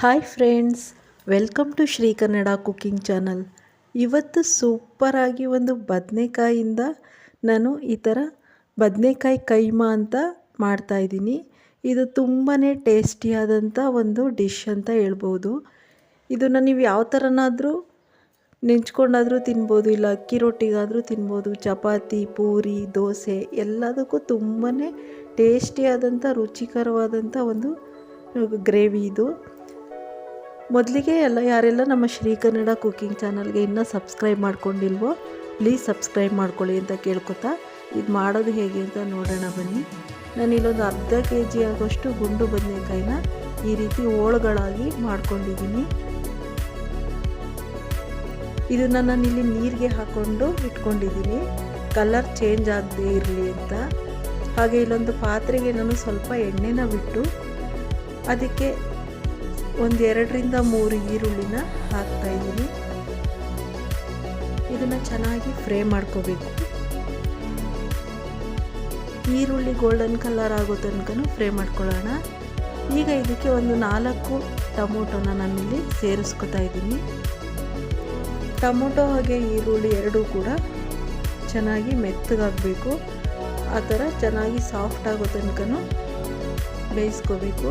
Hi friends, welcome to Shri Kannada cooking channel. ಇವತ್ತು ಸೂಪರಾಗಿ ಒಂದು ಬದನೆಕಾಯಿಂದ ನಾನು ಈ ಥರ ಬದನೆಕಾಯಿ ಕೈಮಾ ಅಂತ ಮಾಡ್ತಾಯಿದ್ದೀನಿ ಇದು ತುಂಬಾ ಟೇಸ್ಟಿಯಾದಂಥ ಒಂದು ಡಿಶ್ ಅಂತ ಹೇಳ್ಬೋದು. ಇದನ್ನು ನೀವು ಯಾವ ಥರನಾದರೂ ನೆಂಚ್ಕೊಂಡಾದರೂ ತಿನ್ಬೋದು, ಇಲ್ಲ ಅಕ್ಕಿ ರೊಟ್ಟಿಗಾದರೂ ತಿನ್ಬೋದು, ಚಪಾತಿ, ಪೂರಿ, ದೋಸೆ, ಎಲ್ಲದಕ್ಕೂ ತುಂಬಾ ಟೇಸ್ಟಿಯಾದಂಥ ರುಚಿಕರವಾದಂಥ ಒಂದು ಗ್ರೇವಿ ಇದು. ಮೊದಲಿಗೆ ಎಲ್ಲ ಯಾರೆಲ್ಲ ನಮ್ಮ ಶ್ರೀ ಕನ್ನಡ ಕುಕ್ಕಿಂಗ್ ಚಾನಲ್ಗೆ ಇನ್ನೂ ಸಬ್ಸ್ಕ್ರೈಬ್ ಮಾಡ್ಕೊಂಡಿಲ್ವೋ ಪ್ಲೀಸ್ ಸಬ್ಸ್ಕ್ರೈಬ್ ಮಾಡ್ಕೊಳ್ಳಿ ಅಂತ ಕೇಳ್ಕೊತಾ, ಇದು ಮಾಡೋದು ಹೇಗೆ ಅಂತ ನೋಡೋಣ ಬನ್ನಿ. ನಾನು ಇಲ್ಲೊಂದು ಅರ್ಧ ಕೆ ಜಿ ಆಗೋಷ್ಟು ಗುಂಡು ಬದನೆಕಾಯಿನ ಈ ರೀತಿ ಹೋಳುಗಳಾಗಿ ಮಾಡ್ಕೊಂಡಿದ್ದೀನಿ. ಇದನ್ನು ನಾನು ಇಲ್ಲಿ ನೀರಿಗೆ ಹಾಕ್ಕೊಂಡು ಇಟ್ಕೊಂಡಿದ್ದೀನಿ. ಕಲರ್ ಚೇಂಜ್ ಆಗದೆ ಇರಲಿ ಅಂತ. ಹಾಗೆ ಇಲ್ಲೊಂದು ಪಾತ್ರೆಗೆ ನಾನು ಸ್ವಲ್ಪ ಎಣ್ಣೆನ ಬಿಟ್ಟು, ಅದಕ್ಕೆ ಒಂದು ಎರಡರಿಂದ ಮೂರು ಈರುಳ್ಳಿನ ಹಾಕ್ತಾ ಇದ್ದೀನಿ. ಇದನ್ನು ಚೆನ್ನಾಗಿ ಫ್ರೈ ಮಾಡ್ಕೋಬೇಕು. ಈರುಳ್ಳಿ ಗೋಲ್ಡನ್ ಕಲರ್ ಆಗೋ ತನಕ ಫ್ರೈ ಮಾಡ್ಕೊಳ್ಳೋಣ. ಈಗ ಇದಕ್ಕೆ ಒಂದು ನಾಲ್ಕು ಟೊಮೊಟೊನ ನಾನಿಲ್ಲಿ ಸೇರಿಸ್ಕೊತಾ ಇದ್ದೀನಿ. ಟೊಮೊಟೊ ಹಾಗೆ ಈರುಳ್ಳಿ ಎರಡೂ ಕೂಡ ಚೆನ್ನಾಗಿ ಮೆತ್ತಗಾಗಬೇಕು. ಆ ಥರ ಚೆನ್ನಾಗಿ ಸಾಫ್ಟ್ ಆಗೋ ತನಕ ಬೇಯಿಸ್ಕೋಬೇಕು.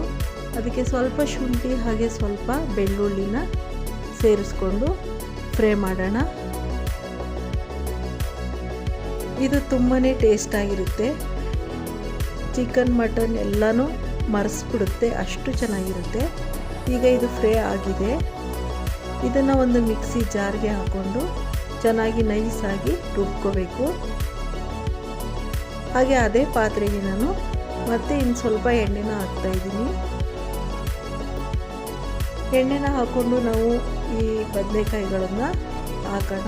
ಅದಕ್ಕೆ ಸ್ವಲ್ಪ ಶುಂಠಿ ಹಾಗೆ ಸ್ವಲ್ಪ ಬೆಳ್ಳುಳ್ಳಿನ ಸೇರಿಸ್ಕೊಂಡು ಫ್ರೈ ಮಾಡೋಣ. ಇದು ತುಂಬಾ ಟೇಸ್ಟಾಗಿರುತ್ತೆ ಚಿಕನ್ ಮಟನ್ ಎಲ್ಲನೂ ಮರೆಸ್ಬಿಡುತ್ತೆ, ಅಷ್ಟು ಚೆನ್ನಾಗಿರುತ್ತೆ. ಈಗ ಇದು ಫ್ರೈ ಆಗಿದೆ. ಇದನ್ನು ಒಂದು ಮಿಕ್ಸಿ ಜಾರ್ಗೆ ಹಾಕ್ಕೊಂಡು ಚೆನ್ನಾಗಿ ನೈಸಾಗಿ ರುಬ್ಕೋಬೇಕು. ಹಾಗೆ ಅದೇ ಪಾತ್ರೆಗೆ ನಾನು ಮತ್ತೆ ಇನ್ನು ಸ್ವಲ್ಪ ಎಣ್ಣೆನ ಹಾಕ್ತಾಯಿದ್ದೀನಿ ಎಣ್ಣೆನ ಹಾಕ್ಕೊಂಡು ನಾವು ಈ ಬದನೆಕಾಯಿಗಳನ್ನು ಹಾಕೋಣ.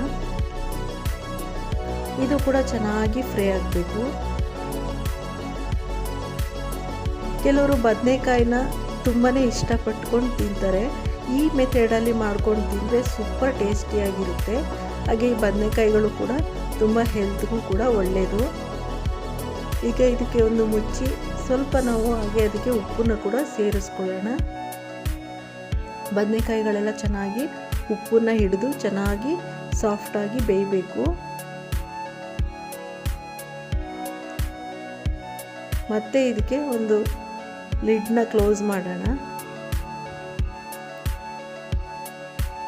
ಇದು ಕೂಡ ಚೆನ್ನಾಗಿ ಫ್ರೈ ಆಗಬೇಕು. ಕೆಲವರು ಬದನೆಕಾಯಿನ ತುಂಬಾ ಇಷ್ಟಪಟ್ಕೊಂಡು ತಿಂತಾರೆ. ಈ ಮೆಥಡಲ್ಲಿ ಮಾಡ್ಕೊಂಡು ತಿಂದರೆ ಸೂಪರ್ ಟೇಸ್ಟಿಯಾಗಿರುತ್ತೆ. ಹಾಗೆ ಈ ಬದನೆಕಾಯಿಗಳು ಕೂಡ ತುಂಬ ಹೆಲ್ತ್ಗೂ ಕೂಡ ಒಳ್ಳೆಯದು ಈಗ ಇದಕ್ಕೆ ಒಂದು ಮುಚ್ಚಿ ಸ್ವಲ್ಪ ನಾವು ಹಾಗೆ ಅದಕ್ಕೆ ಉಪ್ಪನ್ನು ಕೂಡ ಸೇರಿಸ್ಕೊಳ್ಳೋಣ. ಬದನೆಕಾಯಿಗಳೆಲ್ಲ ಚೆನ್ನಾಗಿ ಉಪ್ಪನ್ನ ಹಿಡಿದು ಚೆನ್ನಾಗಿ ಸಾಫ್ಟಾಗಿ ಬೇಯಬೇಕು. ಮತ್ತೆ ಇದಕ್ಕೆ ಒಂದು ಲಿಡ್ನ ಕ್ಲೋಸ್ ಮಾಡೋಣ.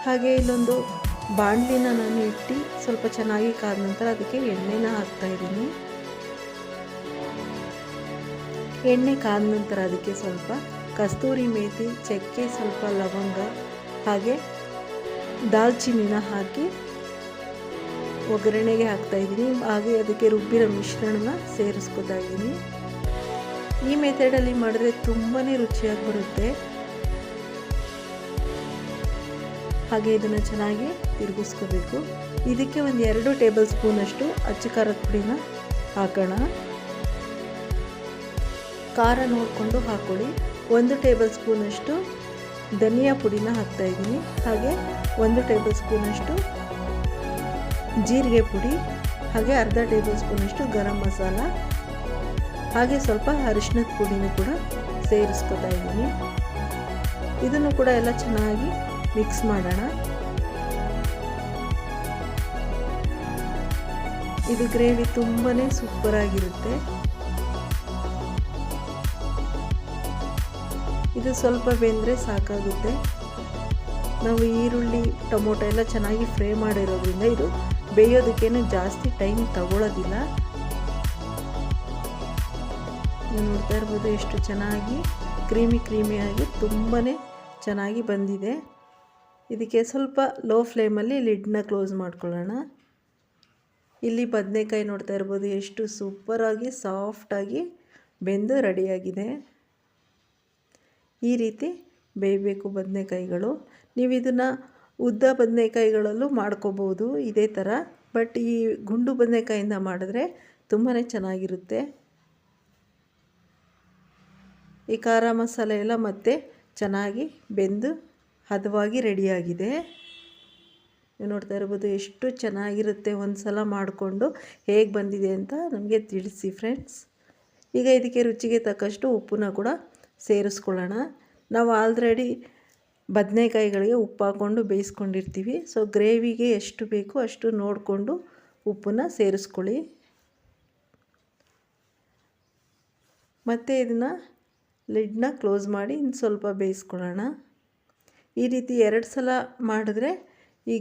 ಹಾಗೆ ಇಲ್ಲೊಂದು ಬಾಣಲಿನ ನಾನು ಇಟ್ಟು ಸ್ವಲ್ಪ ಚೆನ್ನಾಗಿ ಕಾದ ನಂತರ ಅದಕ್ಕೆ ಎಣ್ಣೆನ ಹಾಕ್ತಾ ಇದ್ದೀನಿ. ಎಣ್ಣೆ ಕಾದ ನಂತರ ಅದಕ್ಕೆ ಸ್ವಲ್ಪ ಕಸ್ತೂರಿ ಮೇತಿ, ಚಕ್ಕೆ ಸ್ವಲ್ಪ ಲವಂಗ ಹಾಗೆ ದಾಲ್ಚಿನ್ನಿನ ಹಾಕಿ ಒಗ್ಗರಣೆಗೆ ಹಾಕ್ತಾ ಇದ್ದೀನಿ. ಹಾಗೆ ಅದಕ್ಕೆ ರುಬ್ಬಿರೋ ಮಿಶ್ರಣನ ಸೇರಿಸ್ಕೊತಾ ಇದ್ದೀನಿ. ಈ ಮೆಥಡಲ್ಲಿ ಮಾಡಿದ್ರೆ ತುಂಬಾ ರುಚಿಯಾಗಿ ಬರುತ್ತೆ. ಹಾಗೆ ಇದನ್ನು ಚೆನ್ನಾಗಿ ತಿರುಗಿಸ್ಕೋಬೇಕು. ಇದಕ್ಕೆ ಒಂದು ಎರಡು ಟೇಬಲ್ ಸ್ಪೂನಷ್ಟು ಅಚ್ಚು ಖಾರದ ಪುಡಿನ ಹಾಕೋಣ. ಖಾರ ನೋಡಿಕೊಂಡು ಹಾಕ್ಕೊಳ್ಳಿ ಒಂದು ಟೇಬಲ್ ಸ್ಪೂನಷ್ಟು ಧನಿಯಾ ಪುಡಿನ ಹಾಕ್ತಾಯಿದ್ದೀನಿ ಹಾಗೆ ಒಂದು ಟೇಬಲ್ ಸ್ಪೂನಷ್ಟು ಜೀರಿಗೆ ಪುಡಿ, ಹಾಗೆ ಅರ್ಧ ಟೇಬಲ್ ಸ್ಪೂನಷ್ಟು ಗರಂ ಮಸಾಲ, ಹಾಗೆ ಸ್ವಲ್ಪ ಅರಿಶಿನದ ಪುಡಿನೂ ಕೂಡ ಸೇರಿಸ್ಕೊತಾ ಇದ್ದೀನಿ. ಇದನ್ನು ಕೂಡ ಎಲ್ಲ ಚೆನ್ನಾಗಿ ಮಿಕ್ಸ್ ಮಾಡೋಣ. ಇದು ಗ್ರೇವಿ ತುಂಬಾ ಸೂಪರಾಗಿರುತ್ತೆ. ಇದು ಸ್ವಲ್ಪ ಬೆಂದರೆ ಸಾಕಾಗುತ್ತೆ. ನಾವು ಈರುಳ್ಳಿ, ಟೊಮೊಟೊ ಎಲ್ಲ ಚೆನ್ನಾಗಿ ಫ್ರೈ ಮಾಡಿರೋದ್ರಿಂದ ಇದು ಬೇಯೋದಕ್ಕೇನು ಜಾಸ್ತಿ ಟೈಮ್ ತಗೊಳ್ಳೋದಿಲ್ಲ ನೋಡ್ತಾ ಇರ್ಬೋದು ಎಷ್ಟು ಚೆನ್ನಾಗಿ ಕ್ರೀಮಿ ಕ್ರೀಮಿಯಾಗಿ ತುಂಬಾ ಚೆನ್ನಾಗಿ ಬಂದಿದೆ. ಇದಕ್ಕೆ ಸ್ವಲ್ಪ ಲೋ ಫ್ಲೇಮಲ್ಲಿ ಲಿಡ್ನ ಕ್ಲೋಸ್ ಮಾಡ್ಕೊಳ್ಳೋಣ. ಇಲ್ಲಿ ಬದನೆಕಾಯಿ ನೋಡ್ತಾ ಇರ್ಬೋದು ಎಷ್ಟು ಸೂಪರಾಗಿ ಸಾಫ್ಟಾಗಿ ಬೆಂದು ರೆಡಿಯಾಗಿದೆ. ಈ ರೀತಿ ಬೇಯಬೇಕು ಬದನೆಕಾಯಿಗಳು. ನೀವು ಇದನ್ನು ಉದ್ದ ಬದನೆಕಾಯಿಗಳಲ್ಲೂ ಮಾಡ್ಕೋಬೋದು ಇದೇ ಥರ ಬಟ್ ಈ ಗುಂಡು ಬದನೆಕಾಯಿಂದ ಮಾಡಿದ್ರೆ ತುಂಬಾ ಚೆನ್ನಾಗಿರುತ್ತೆ. ಈ ಖಾರ ಮಸಾಲೆ ಎಲ್ಲ ಮತ್ತೆ ಚೆನ್ನಾಗಿ ಬೆಂದು ಹದವಾಗಿ ರೆಡಿಯಾಗಿದೆ. ನೀವು ನೋಡ್ತಾ ಇರ್ಬೋದು ಎಷ್ಟು ಚೆನ್ನಾಗಿರುತ್ತೆ ಒಂದು ಸಲ ಮಾಡಿಕೊಂಡು ಹೇಗೆ ಬಂದಿದೆ ಅಂತ ನಮಗೆ ತಿಳಿಸಿ ಫ್ರೆಂಡ್ಸ್. ಈಗ ಇದಕ್ಕೆ ರುಚಿಗೆ ತಕ್ಕಷ್ಟು ಉಪ್ಪನ್ನ ಕೂಡ ಸೇರಿಸ್ಕೊಳ್ಳೋಣ. ನಾವು ಆಲ್ರೆಡಿ ಬದನೆಕಾಯಿಗಳಿಗೆ ಉಪ್ಪು ಹಾಕ್ಕೊಂಡು ಬೇಯಿಸ್ಕೊಂಡಿರ್ತೀವಿ. ಸೊ ಗ್ರೇವಿಗೆ ಎಷ್ಟು ಬೇಕು ಅಷ್ಟು ನೋಡಿಕೊಂಡು ಉಪ್ಪನ್ನು ಸೇರಿಸ್ಕೊಳ್ಳಿ. ಮತ್ತು ಇದನ್ನು ಲಿಡ್ನ ಕ್ಲೋಸ್ ಮಾಡಿ ಇನ್ನು ಸ್ವಲ್ಪ ಬೇಯಿಸ್ಕೊಳ್ಳೋಣ. ಈ ರೀತಿ ಎರಡು ಸಲ ಮಾಡಿದ್ರೆ ಈ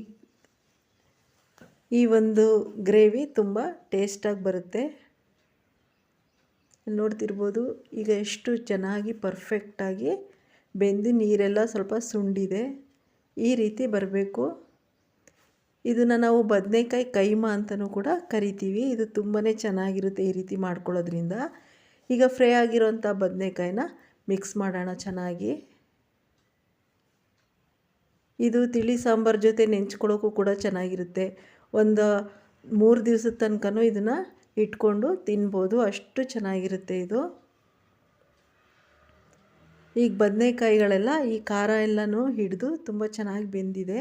ಈ ಒಂದು ಗ್ರೇವಿ ತುಂಬ ಟೇಸ್ಟಾಗಿ ಬರುತ್ತೆ. ನೋಡ್ತಿರ್ಬೋದು. ಈಗ ಎಷ್ಟು ಚೆನ್ನಾಗಿ ಪರ್ಫೆಕ್ಟಾಗಿ ಬೆಂದು ನೀರೆಲ್ಲ ಸ್ವಲ್ಪ ಸುಂಡಿದೆ. ಈ ರೀತಿ ಬರಬೇಕು. ಇದನ್ನು ನಾವು ಬದನೆಕಾಯಿ ಕೈಮಾ ಅಂತಲೂ ಕೂಡ ಕರಿತೀವಿ. ಇದು ತುಂಬಾ ಚೆನ್ನಾಗಿರುತ್ತೆ ಈ ರೀತಿ ಮಾಡ್ಕೊಳ್ಳೋದ್ರಿಂದ. ಈಗ ಫ್ರೈ ಆಗಿರೋಂಥ ಬದನೆಕಾಯಿನ ಮಿಕ್ಸ್ ಮಾಡೋಣ ಚೆನ್ನಾಗಿ. ಇದು ತಿಳಿ ಸಾಂಬಾರು ಜೊತೆ ನೆಂಚ್ಕೊಳ್ಳೋಕ್ಕೂ ಕೂಡ ಚೆನ್ನಾಗಿರುತ್ತೆ. ಒಂದು ಮೂರು ದಿವಸದ ತನಕನೂ ಇದನ್ನು ಇಟ್ಕೊಂಡು ತಿನ್ಬೋದು. ಅಷ್ಟು ಚೆನ್ನಾಗಿರುತ್ತೆ ಇದು. ಈಗ ಬದನೆಕಾಯಿಗಳೆಲ್ಲ ಈ ಖಾರ ಎಲ್ಲನೂ ಹಿಡಿದು ತುಂಬ ಚೆನ್ನಾಗಿ ಬೆಂದಿದೆ.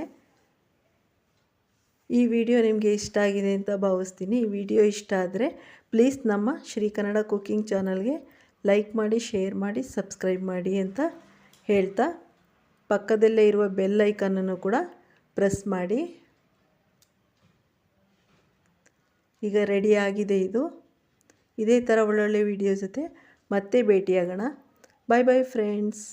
ಈ ವಿಡಿಯೋ ನಿಮಗೆ ಇಷ್ಟ ಆಗಿದೆ ಅಂತ ಭಾವಿಸ್ತೀನಿ. ಈ ವಿಡಿಯೋ ಇಷ್ಟ ಆದರೆ ಪ್ಲೀಸ್ ನಮ್ಮ ಶ್ರೀ ಕನ್ನಡ ಕುಕ್ಕಿಂಗ್ ಚಾನಲ್ಗೆ ಲೈಕ್ ಮಾಡಿ, ಶೇರ್ ಮಾಡಿ, ಸಬ್ಸ್ಕ್ರೈಬ್ ಮಾಡಿ ಅಂತ ಹೇಳ್ತಾ ಪಕ್ಕದಲ್ಲೇ ಇರುವ ಬೆಲ್ ಐಕನನ್ನು ಕೂಡ ಪ್ರೆಸ್ ಮಾಡಿ. ಈಗ ರೆಡಿ ಆಗಿದೆ ಇದು. ಇದೇ ಥರ ಒಳ್ಳೊಳ್ಳೆ ವಿಡಿಯೋ ಜೊತೆ ಮತ್ತೆ ಭೇಟಿಯಾಗೋಣ. ಬಾಯ್ ಬಾಯ್ ಫ್ರೆಂಡ್ಸ್